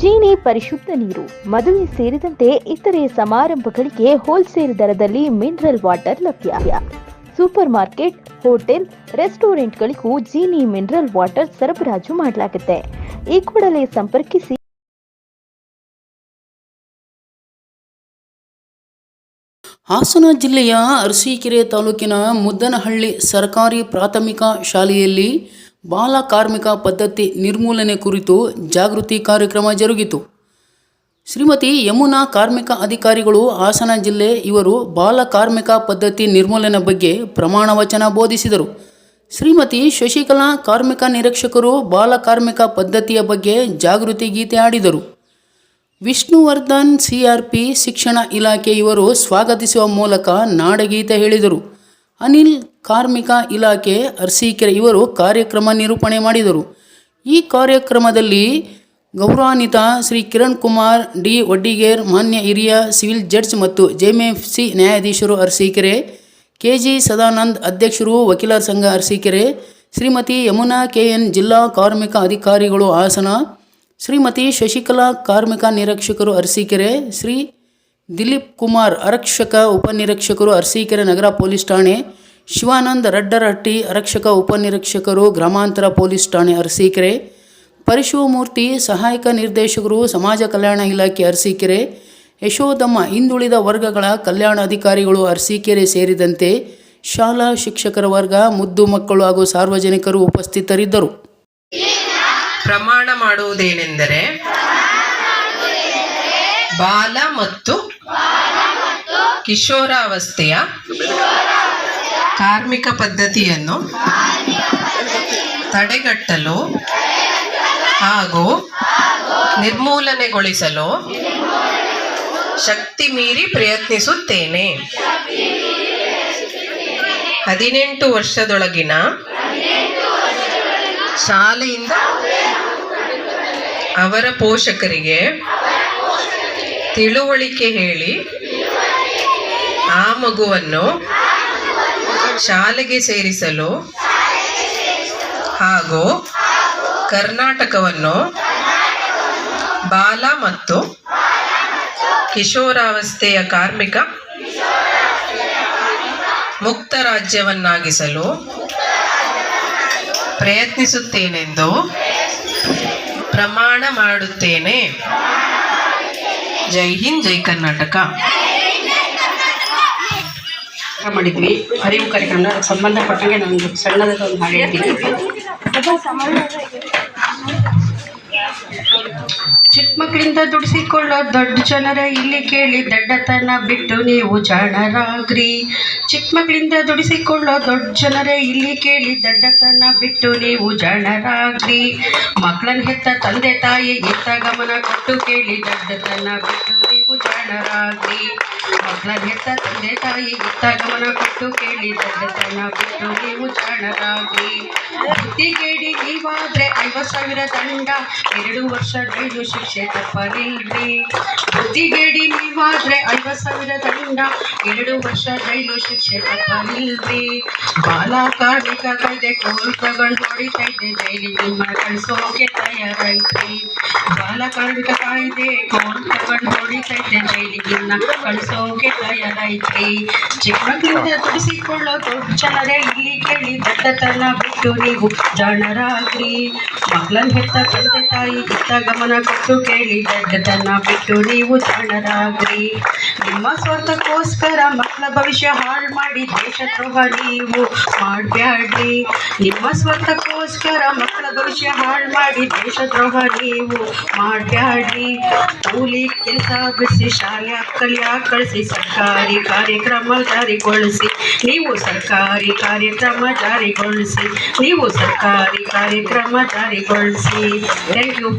ಜೀನಿ ಪರಿಶುದ್ಧ ನೀರು, ಮದುವೆ ಸೇರಿದಂತೆ ಇತರೆ ಸಮಾರಂಭಗಳಿಗೆ ಹೋಲ್ಸೇಲ್ ದರದಲ್ಲಿ ಮಿನರಲ್ ವಾಟರ್ ಲಭ್ಯ. ಸೂಪರ್ ಮಾರ್ಕೆಟ್, ಹೋಟೆಲ್, ರೆಸ್ಟೋರೆಂಟ್ಗಳಿಗೂ ಜೀನಿ ಮಿನರಲ್ ವಾಟರ್ ಸರಬರಾಜು ಮಾಡಲಾಗುತ್ತೆ. ಈ ಕೂಡಲೇ ಸಂಪರ್ಕಿಸಿ. ಹಾಸನ ಜಿಲ್ಲೆಯ ಅರಸೀಕೆರೆ ತಾಲೂಕಿನ ಮುದ್ದನಹಳ್ಳಿ ಸರ್ಕಾರಿ ಪ್ರಾಥಮಿಕ ಶಾಲೆಯಲ್ಲಿ ಬಾಲ ಕಾರ್ಮಿಕ ಪದ್ಧತಿ ನಿರ್ಮೂಲನೆ ಕುರಿತು ಜಾಗೃತಿ ಕಾರ್ಯಕ್ರಮ ಜರುಗಿತು. ಶ್ರೀಮತಿ ಯಮುನಾ ಕಾರ್ಮಿಕ ಅಧಿಕಾರಿಗಳು ಹಾಸನ ಜಿಲ್ಲೆ ಇವರು ಬಾಲ ಕಾರ್ಮಿಕ ಪದ್ಧತಿ ನಿರ್ಮೂಲನೆ ಬಗ್ಗೆ ಪ್ರಮಾಣ ವಚನ ಬೋಧಿಸಿದರು. ಶ್ರೀಮತಿ ಶಶಿಕಲಾ ಕಾರ್ಮಿಕ ನಿರೀಕ್ಷಕರು ಬಾಲ ಕಾರ್ಮಿಕ ಪದ್ಧತಿಯ ಬಗ್ಗೆ ಜಾಗೃತಿ ಗೀತೆ ಆಡಿದರು ವಿಷ್ಣುವರ್ಧನ್ ಸಿಆರ್ಪಿ ಶಿಕ್ಷಣ ಇಲಾಖೆ ಇವರು ಸ್ವಾಗತಿಸುವ ಮೂಲಕ ನಾಡಗೀತೆ ಹೇಳಿದರು. ಅನಿಲ್ ಕಾರ್ಮಿಕ ಇಲಾಖೆ ಅರಸೀಕೆರೆ ಇವರು ಕಾರ್ಯಕ್ರಮ ನಿರೂಪಣೆ ಮಾಡಿದರು. ಈ ಕಾರ್ಯಕ್ರಮದಲ್ಲಿ ಗೌರವಾನ್ವಿತ ಶ್ರೀ ಕಿರಣ್ ಕುಮಾರ್, ಡಿ ವಡ್ಡಿಗೇರ್, ಮಾನ್ಯ ಹಿರಿಯ ಸಿವಿಲ್ ಜಡ್ಜ್ ಮತ್ತು ಜೆಎಂಎಫ್ಸಿ ನ್ಯಾಯಾಧೀಶರು ಅರಸೀಕೆರೆ ಕೆ ಜಿ ಸದಾನಂದ್ ಅಧ್ಯಕ್ಷರು ವಕೀಲರ ಸಂಘ ಅರಸೀಕೆರೆ, ಶ್ರೀಮತಿ ಯಮುನಾ ಕೆ ಎನ್ ಜಿಲ್ಲಾ ಕಾರ್ಮಿಕ ಅಧಿಕಾರಿಗಳು ಹಾಸನ, ಶ್ರೀಮತಿ ಶಶಿಕಲಾ ಕಾರ್ಮಿಕ ನಿರೀಕ್ಷಕರು ಅರಸೀಕೆರೆ, ಶ್ರೀ ದಿಲೀಪ್ ಕುಮಾರ್ ಆರಕ್ಷಕ ಉಪನಿರೀಕ್ಷಕರು ಅರಸೀಕೆರೆ ನಗರ ಪೊಲೀಸ್ ಠಾಣೆ, ಶಿವಾನಂದ ರಡ್ಡರಹಟ್ಟಿ ಆರಕ್ಷಕ ಉಪನಿರೀಕ್ಷಕರು ಗ್ರಾಮಾಂತರ ಪೊಲೀಸ್ ಠಾಣೆ ಅರಸೀಕೆರೆ, ಪರಶಿವಮೂರ್ತಿ ಸಹಾಯಕ ನಿರ್ದೇಶಕರು ಸಮಾಜ ಕಲ್ಯಾಣ ಇಲಾಖೆ ಅರಸೀಕೆರೆ ಯಶೋದಮ್ಮ ಹಿಂದುಳಿದ ವರ್ಗಗಳ ಕಲ್ಯಾಣ ಅಧಿಕಾರಿಗಳು ಅರಸೀಕೆರೆ ಸೇರಿದಂತೆ ಶಾಲಾ ಶಿಕ್ಷಕರ ವರ್ಗ, ಮುದ್ದು ಮಕ್ಕಳು ಹಾಗೂ ಸಾರ್ವಜನಿಕರು ಉಪಸ್ಥಿತರಿದ್ದರು. ಪ್ರಮಾಣ ಮಾಡುವುದೇನೆಂದರೆ, ಬಾಲ ಮತ್ತು ಕಿಶೋರಾವಸ್ಥೆಯ ಕಾರ್ಮಿಕ ಪದ್ಧತಿಯನ್ನು ತಡೆಗಟ್ಟಲು ಹಾಗೂ ನಿರ್ಮೂಲನೆಗೊಳಿಸಲು ಶಕ್ತಿ ಮೀರಿ ಪ್ರಯತ್ನಿಸುತ್ತೇನೆ. ಹದಿನೆಂಟು ವರ್ಷದೊಳಗಿನ ಶಾಲೆಯಿಂದ ಅವರ ಪೋಷಕರಿಗೆ ತಿಳುವಳಿಕೆ ಹೇಳಿ ಆ ಮಗುವನ್ನು ಶಾಲೆಗೆ ಸೇರಿಸಲು ಹಾಗೂ ಕರ್ನಾಟಕವನ್ನು ಬಾಲ ಮತ್ತು ಕಿಶೋರಾವಸ್ಥೆಯ ಕಾರ್ಮಿಕ ಮುಕ್ತ ರಾಜ್ಯವನ್ನಾಗಿಸಲು ಪ್ರಯತ್ನಿಸುತ್ತೇನೆಂದು ಪ್ರಮಾಣ ಮಾಡುತ್ತೇನೆ. ಜೈ ಹಿಂದ್ ಜೈ ಕರ್ನಾಟಕ ಕಾರ್ಯಕ್ರಮ ಮಾಡಿದ್ವಿ ಅರಿವು ಕಾರ್ಯಕ್ರಮ ಅದಕ್ಕೆ ಸಂಬಂಧಪಟ್ಟಂಗೆ ನಾನು ಸಣ್ಣದಾದ ಒಂದು ಹಾಡು ಹೇಳ್ತೀನಿ ಚಿಕ್ಕ ಮಕ್ಕಳಿಂದ ದುಡಿಸಿಕೊಳ್ಳೋ ದೊಡ್ಡ ಜನರ ಇಲ್ಲಿ ಕೇಳಿ ದಡ್ಡತನ ಬಿಟ್ಟು ನೀವು ಜಾಣರಾಗ್ರಿ. ಚಿಕ್ಕ ಮಕ್ಕಳಿಂದ ದುಡಿಸಿಕೊಳ್ಳೋ ದೊಡ್ಡ ಜನರೇ ಇಲ್ಲಿ ಕೇಳಿ ದಡ್ಡತನ ಬಿಟ್ಟು ನೀವು ಜಾಣರಾಗ್ರಿ. ಮಕ್ಕಳನ್ನ ಹೆತ್ತ ತಂದೆ ತಾಯಿ ಇತ್ತ ಗಮನ ಕೊಟ್ಟು ಕೇಳಿ ದಡ್ಡತನ ಬಿಟ್ಟು ನೀವು ಜಾಣರಾಗ್ರಿ ಮಕ್ಕಳನ್ನ ಹೆತ್ತ ತಂದೆ ತಾಯಿ ಇತ್ತ ಗಮನ ಕೊಟ್ಟು ಕೇಳಿ, ದಡ್ಡತನ ಬಿಟ್ಟು ನೀವು ಜಾಣರಾಗ್ರಿ ಬುದ್ಧಿಗೇಡಿ ನೀವಾದ್ರೆ ಐವತ್ತು ಸಾವಿರ ದಂಡ. ಎರಡು ವರ್ಷ ಜೈಲು ಶಿಕ್ಷೆ ತಪ್ಪಲಿಲ್ರಿ. ಬುದ್ಧಿಗೇಡಿ ನೀವಾದ್ರೆ ಐವತ್ತು ಸಾವಿರ ದಂಡ. ಎರಡು ವರ್ಷ ಜೈಲು ಶಿಕ್ಷೆ ತಪ್ಪಲಿಲ್ರಿ. ಬಾಲ ಕಾರ್ಮಿಕ ಕಾಯ್ದೆ ಕೋಲ್ ತಗೊಂಡು ಹೊಡಿತೈತೆ ಜೈಲಿಗೆ ನಿಮ್ಮ ಕಳಿಸೋಕೆ ತಯಾರೈತ್ರಿ. ಬಾಲ ಕಾರ್ಮಿಕ ಕಾಯ್ದೆ ಕೋಲ್ ತಗೊಂಡು ಹೊಡಿತೈತೆ ಜೈಲಿಗೆ ಕಳಿಸೋಕೆ ತಯಾರೈತ್ರಿ ಚಿಕ್ಕ ಮಕ್ಕಳಿಂದ ತುಡಿಸಿಕೊಳ್ಳೋದು ಜನರೇ ಇಲ್ಲಿ ಕೇಳಿ ದಟ್ಟತನ ಬಿಟ್ಟು ನೀವು ಜಾಣರಾಗ್ರಿ. ಮಕ್ಕಳನ್ನ ಹೆತ್ತ ತಂದೆ ತಾಯಿ ಇತ್ತ ಗಮನ ಕೊಟ್ಟು ಕೇಳಿ, ದಡ್ಡತನ ಬಿಟ್ಟು ನೀವು ಜಾಣರಾಗ್ರಿ. ನಿಮ್ಮ ಸ್ವಾರ್ಥಕ್ಕೋಸ್ಕರ ಮಕ್ಕಳ ಭವಿಷ್ಯ ಹಾಳು ಮಾಡಿ ದೇಶದ್ರೋಹ ನೀವು ಮಾಡ್ಬ್ಯಾಡ್ರಿ. ನಿಮ್ಮ ಸ್ವಾರ್ಥಕ್ಕೋಸ್ಕರ ಮಕ್ಕಳ ಭವಿಷ್ಯ ಹಾಳು ಮಾಡಿ ದೇಶದ್ರೋಹ ನೀವು ಮಾಡ್ಬ್ಯಾಡ್ರಿ. ಕೂಲಿ, ಕೆಲಸ ಬಿಡಿಸಿ ಶಾಲೆ ಕಲಿಯಾಕ ಕಳಿಸಿ ಸರ್ಕಾರಿ ಕಾರ್ಯಕ್ರಮ ಜಾರಿಗೊಳಿಸಿ. ನೀವು ಸರ್ಕಾರಿ ಕಾರ್ಯಕ್ರಮ ಜಾರಿಗೊಳಿಸಿ. ನೀವು ಸರ್ಕಾರಿ ಕಾರ್ಯಕ್ರಮ ಜಾರಿಗೊಳಿಸಿ. Thank you.